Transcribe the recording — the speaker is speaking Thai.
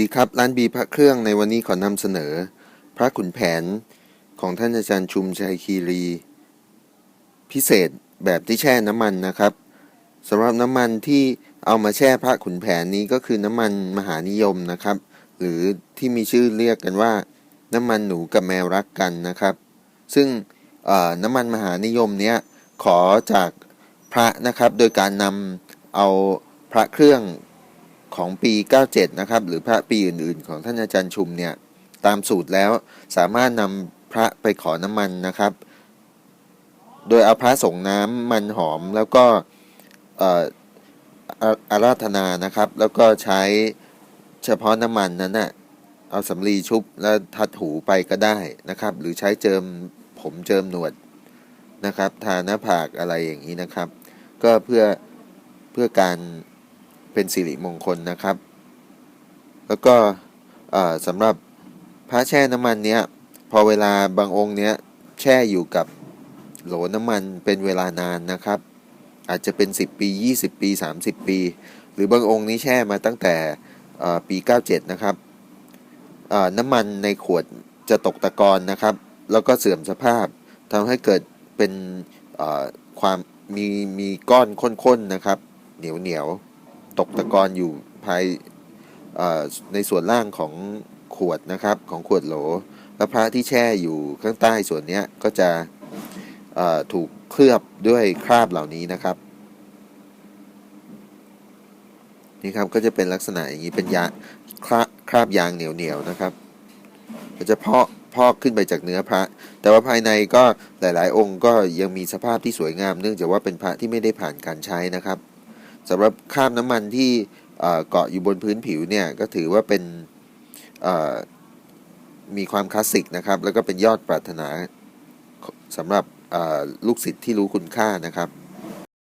ดีครับ ร้านบีพระเครื่องในวันนี้ขอนำเสนอ พระขุนแผนของท่านอาจารย์ชุมชัยคีรี พิเศษแบบที่แช่น้ำมันนะครับสำหรับน้ำมันที่เอามาแช่พระขุนแผนนี้ก็คือน้ำมันมหานิยมนะครับ หรือที่มีชื่อเรียกกันว่า น้ำมันหนูกับแมวรักกันนะครับ ซึ่งเอ่อน้ำมันมหานิยมเนี้ยขอจากพระนะครับ โดยการนำเอาพระเครื่อง ของปี 97 นะครับ หรือพระปีอื่นๆ ของท่านอาจารย์ชุมเนี่ย ตามสูตรแล้วสามารถนำพระไปขอน้ำมันนะครับ โดยเอาพระส่งน้ำมันหอมแล้วก็อาราธนานะครับ แล้วก็ใช้เฉพาะน้ำมันนั้นน่ะเอาสำลีชุบแล้วทัดหูไปก็ได้นะครับ หรือใช้เจิมผมเจิมหนวดนะครับ ทาหน้าผากอะไรอย่างนี้นะครับ ก็เพื่อเพื่อการ เป็นสิริมงคลนะครับ แล้วก็สำหรับพระแช่น้ำมันเนี้ยพอเวลาบางองค์เนี้ยแช่อยู่กับโหลน้ำมันเป็นเวลานานนะครับ อาจจะเป็น 10 ปี 20 ปี 30 ปี หรือบางองค์นี้แช่มาตั้งแต่เอ่อปี 97 นะครับน้ำมันในขวดจะตกตะกอนนะครับ แล้วก็เสื่อมสภาพทำให้เกิดเป็นความมีมีก้อนข้นๆนะครับ เหนียวเหนียว ตกตะกอนอยู่ภายในส่วนล่างของขวดนะครับของขวดโหล แล้วพระที่แช่อยู่ข้างใต้ส่วนนี้ก็จะถูกเคลือบด้วยคราบเหล่านี้นะครับนี่ครับก็จะเป็นลักษณะอย่างนี้เป็นยาคราคราบยางเหนียวเหนียวๆนะครับก็จะพอกพอกขึ้นไปจากเนื้อพระ แต่ว่าภายในก็หลาย ๆ องค์ก็ยังมีสภาพที่สวยงาม เนื่องจากว่าเป็นพระที่ไม่ได้ผ่านการใช้นะครับ สำหรับคราบน้ำมันที่เกาะอยู่บนพื้นผิวเนี่ยก็ถือว่าเป็นมีความคลาสสิกนะครับ แล้วก็เป็นยอดปรารถนาสำหรับลูกศิษย์ที่รู้คุณค่านะครับ